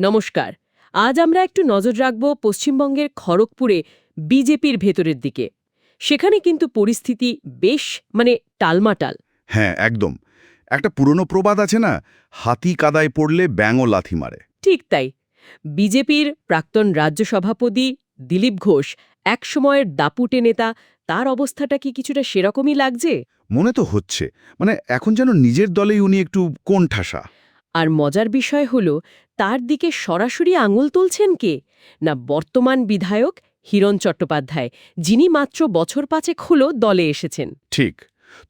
নমস্কার। আজ আমরা একটু নজর রাখব পশ্চিমবঙ্গের খড়গপুরে বিজেপির ভেতরের দিকে। সেখানে কিন্তু পরিস্থিতি বেশ মানে টালমাটাল। হ্যাঁ একদম। একটা পুরনো প্রবাদ আছে না হাতি কাদায় পড়লে ব্যাঙও লাথি মারে। ঠিক তাই। বিজেপির প্রাক্তন রাজ্য সভাপতি দিলীপ ঘোষ একসময়ের দাপুটে নেতা তার অবস্থাটা কি কিছুটা সেরকমই লাগছে? মনে তো হচ্ছে। মানে এখন যেন নিজের দলেই উনি একটু কোন ঠাসা আর মজার বিষয় হল তার দিকে সরাসরি আঙুল তুলছেন কে? না বর্তমান বিধায়ক হিরণ চট্টোপাধ্যায় যিনি মাত্র বছর পাঁচেক হল দলে এসেছেন। ঠিক।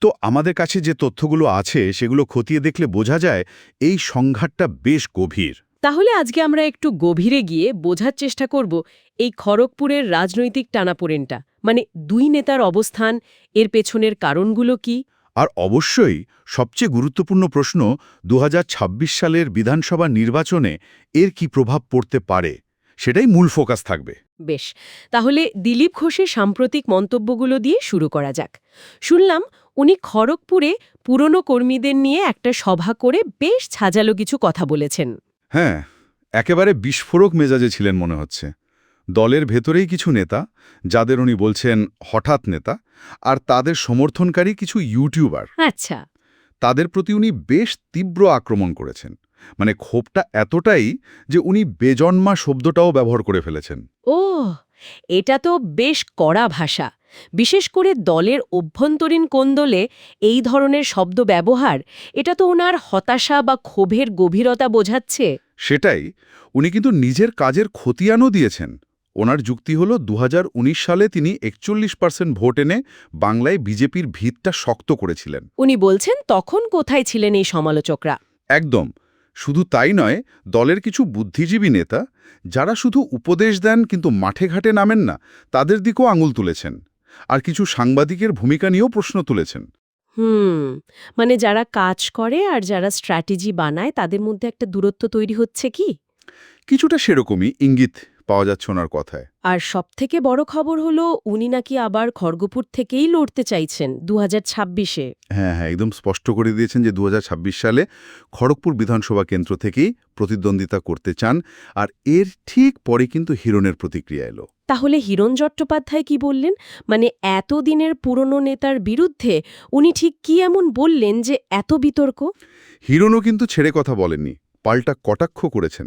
তো আমাদের কাছে যে তথ্যগুলো আছে সেগুলো খতিয়ে দেখলে বোঝা যায় এই সংঘাতটা বেশ গভীর। তাহলে আজকে আমরা একটু গভীরে গিয়ে বোঝার চেষ্টা করব এই খড়গপুরের রাজনৈতিক টানাপোড়েনটা। মানে দুই নেতার অবস্থান এর পেছনের কারণগুলো কি? আর অবশ্যই সবচেয়ে গুরুত্বপূর্ণ প্রশ্ন দু হাজার ছাব্বিশ সালের বিধানসভা নির্বাচনে এর কি প্রভাব পড়তে পারে? সেটাই মূল ফোকাস থাকবে। বেশ তাহলে দিলীপ ঘোষের সাম্প্রতিক মন্তব্যগুলো দিয়ে শুরু করা যাক। শুনলাম উনি খড়গপুরে পুরনো কর্মীদের নিয়ে একটা সভা করে বেশ ছাজালো কিছু কথা বলেছেন। হ্যাঁ একেবারে বিস্ফোরক মেজাজে ছিলেন মনে হচ্ছে। দলের ভেতরেই কিছু নেতা যাদের উনি বলছেন হঠাৎ নেতা আর তাদের সমর্থনকারী কিছু ইউটিউবার। আচ্ছা। তাদের প্রতি উনি বেশ তীব্র আক্রমণ করেছেন। মানে ক্ষোভটা এতটাই যে উনি বেজন্মা শব্দটাও ব্যবহার করে ফেলেছেন। ও এটা তো বেশ কড়া ভাষা। বিশেষ করে দলের অভ্যন্তরীণ কোন্দলে এই ধরনের শব্দ ব্যবহার এটা তো ওনার হতাশা বা ক্ষোভের গভীরতা বোঝাচ্ছে। সেটাই উনি কিন্তু নিজের কাজের খতিয়ানও দিয়েছেন। ওনার যুক্তি হল দু হাজার উনিশ সালে তিনি একচল্লিশ পার্সেন্ট ভোট এনে বাংলায় বিজেপির ভিতটা শক্ত করেছিলেন। উনি বলছেন তখন কোথায় ছিলেন এই সমালোচকরা? একদম। শুধু তাই নয় দলের কিছু বুদ্ধিজীবী নেতা যারা শুধু উপদেশ দেন কিন্তু মাঠে ঘাটে নামেন না তাদের দিকেও আঙুল তুলেছেন। আর কিছু সাংবাদিকের ভূমিকা নিয়েও প্রশ্ন তুলেছেন। হুম মানে যারা কাজ করে আর যারা স্ট্র্যাটেজি বানায় তাদের মধ্যে একটা দূরত্ব তৈরি হচ্ছে কি? কিছুটা সেরকমই ইঙ্গিত পাওয়া যাচ্ছে ওনার কথায়। আর সবথেকে বড় খবর হলো উনি নাকি আবার খড়গপুর থেকেই লড়তে চাইছেন দু হাজার ছাব্বিশে। হ্যাঁ হ্যাঁ একদম স্পষ্ট করে দিয়েছেন যে দু হাজার ছাব্বিশ সালে খড়গপুর বিধানসভা কেন্দ্র থেকেই প্রতিদ্বন্দ্বিতা করতে চান আর এর ঠিক পরে কিন্তু হিরণের প্রতিক্রিয়া এলো। তাহলে হিরণ চট্টোপাধ্যায় কি বললেন? মানে এতদিনের পুরনো নেতার বিরুদ্ধে উনি ঠিক কি এমন বললেন যে এত বিতর্ক? হিরণও কিন্তু ছেড়ে কথা বলেননি। পাল্টা কটাক্ষ করেছেন।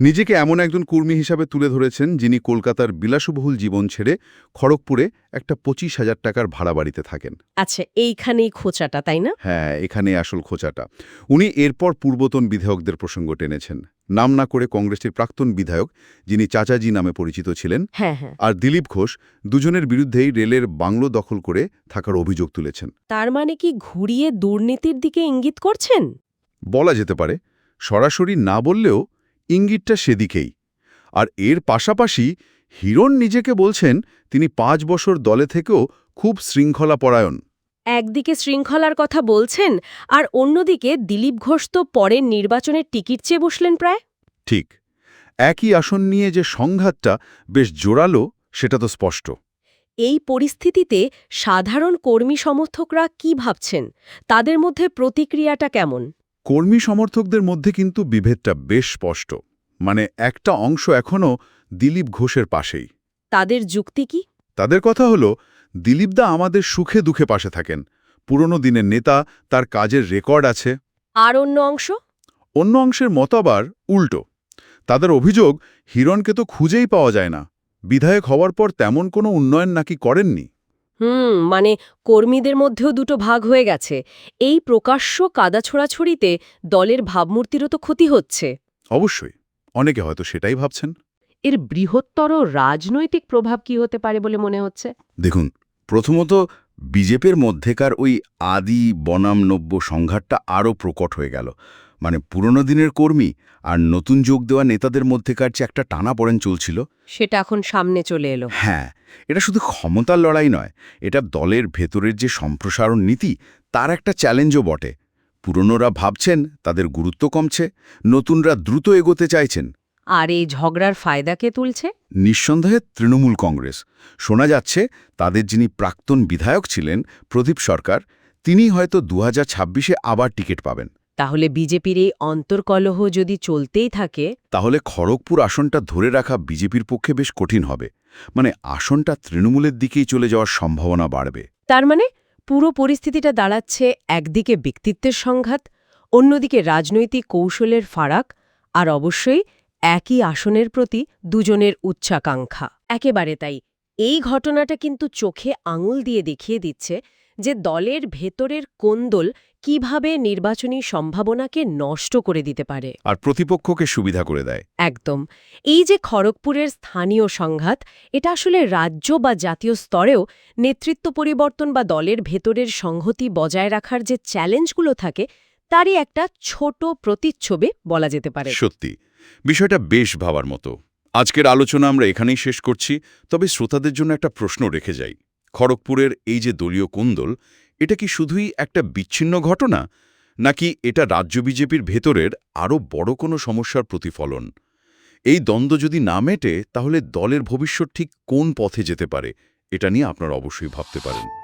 নিজেকে এমন একজন কর্মী হিসাবে তুলে ধরেছেন যিনি কলকাতার বিলাসবহুল জীবন ছেড়ে খড়গপুরে একটা পঁচিশ হাজার টাকার ভাড়া বাড়িতে থাকেন। আচ্ছা এইখানেই খোঁচাটা তাই না? হ্যাঁ এখানে আসল খোঁচাটা। উনি এরপর পূর্বতন বিধায়কদের প্রসঙ্গ টেনেছেন। নাম না করে কংগ্রেসের প্রাক্তন বিধায়ক যিনি চাচাজি নামে পরিচিত ছিলেন হ্যাঁ হ্যাঁ। আর দিলীপ ঘোষ দুজনের বিরুদ্ধেই রেলের বাংলো দখল করে থাকার অভিযোগ তুলেছেন। তার মানে কি ঘুরিয়ে দুর্নীতির দিকে ইঙ্গিত করছেন? বলা যেতে পারে। সরাসরি না বললেও ইঙ্গিতটা সেদিকেই। আর এর পাশাপাশি হিরণ নিজেকে বলছেন তিনি পাঁচ বছর দলে থেকেও খুব শৃঙ্খলাপরায়ণ। একদিকে শৃঙ্খলার কথা বলছেন আর অন্যদিকে দিলীপ ঘোষ তো পরের নির্বাচনের টিকিট চেয়ে বসলেন প্রায়। ঠিক। একই আসন নিয়ে যে সংঘাতটা বেশ জোরালো সেটা তো স্পষ্ট। এই পরিস্থিতিতে সাধারণ কর্মী সমর্থকরা কি ভাবছেন? তাদের মধ্যে প্রতিক্রিয়াটা কেমন? কর্মী সমর্থকদের মধ্যে কিন্তু বিভেদটা বেশ স্পষ্ট। মানে একটা অংশ এখনও দিলীপ ঘোষের পাশেই। তাদের যুক্তি কি? তাদের কথা হলো দিলীপদা আমাদের সুখে দুঃখে পাশে থাকেন। পুরনো দিনের নেতা তার কাজের রেকর্ড আছে। আর অন্য অংশ? অন্য অংশের মত আবার উল্টো। তাদের অভিযোগ হিরণকে তো খুঁজেই পাওয়া যায় না। বিধায়ক হওয়ার পর তেমন কোনো উন্নয়ন নাকি করেননি। হুম মানে কর্মীদের মধ্যেও দুটো ভাগ হয়ে গেছে। এই প্রকাশ্য কাদা ছোড়াছড়িতে দলের ভাবমূর্তিরও তো ক্ষতি হচ্ছে। অবশ্যই অনেকে হয়তো সেটাই ভাবছেন। এর বৃহত্তর রাজনৈতিক প্রভাব কি হতে পারে বলে মনে হচ্ছে? দেখুন প্রথমত বিজেপির মধ্যেকার ওই আদি বনাম নব্য সংঘাতটা আরও প্রকট হয়ে গেল। মানে পুরনো দিনের কর্মী আর নতুন যোগ দেওয়া নেতাদের মধ্যেকার যে একটা টানা পড়েন চলছিল। সেটা এখন সামনে চলে এলো। হ্যাঁ এটা শুধু ক্ষমতার লড়াই নয় এটা দলের ভেতরের যে সম্প্রসারণ নীতি তার একটা চ্যালেঞ্জও বটে। পুরনোরা ভাবছেন তাদের গুরুত্ব কমছে নতুনরা দ্রুত এগোতে চাইছেন। আর এই ঝগড়ার ফায়দা কে তুলছে? নিঃসন্দেহে তৃণমূল কংগ্রেস। শোনা যাচ্ছে তাদের যিনি প্রাক্তন বিধায়ক ছিলেন প্রদীপ সরকার তিনি হয়তো দু ছাব্বিশে আবার টিকিট পাবেন। তাহলে বিজেপির এই অন্তর্কলহ যদি চলতেই থাকে তাহলে খড়গপুর আসনটা ধরে রাখা বিজেপির পক্ষে বেশ কঠিন হবে। মানে আসনটা তৃণমূলের দিকেই চলে যাওয়ার সম্ভাবনা বাড়বে। তার মানে পুরো পরিস্থিতিটা দাঁড়াচ্ছে একদিকে ব্যক্তিত্বের সংঘাত অন্যদিকে রাজনৈতিক কৌশলের ফারাক আর অবশ্যই একই আসনের প্রতি দুজনের উচ্চাকাঙ্ক্ষা। একেবারে তাই। এই ঘটনাটা কিন্তু চোখে আঙুল দিয়ে দেখিয়ে দিচ্ছে যে দলের ভেতরের কোন্দল কীভাবে নির্বাচনী সম্ভাবনাকে নষ্ট করে দিতে পারে। আর প্রতিপক্ষকে সুবিধা করে দেয়। একদম। এই যে খড়গপুরের স্থানীয় সংঘাত এটা আসলে রাজ্য বা জাতীয় স্তরেও নেতৃত্ব পরিবর্তন বা দলের ভেতরের সংহতি বজায় রাখার যে চ্যালেঞ্জগুলো থাকে তারই একটা ছোট প্রতিচ্ছবি বলা যেতে পারে। সত্যি বিষয়টা বেশ ভাবার মতো। আজকের আলোচনা আমরা এখানেই শেষ করছি তবে শ্রোতাদের জন্য একটা প্রশ্ন রেখে যাই। খড়গপুরের এই যে দলীয় কুন্দল, এটা কি শুধুই একটা বিচ্ছিন্ন ঘটনা? নাকি এটা রাজ্য বিজেপির ভেতরের আরও বড় কোনো সমস্যার প্রতিফলন? এই দ্বন্দ্ব যদি না মেটে, তাহলে দলের ভবিষ্যৎ ঠিক কোন পথে যেতে পারে? এটা নিয়ে আপনারা অবশ্যই ভাবতে পারেন।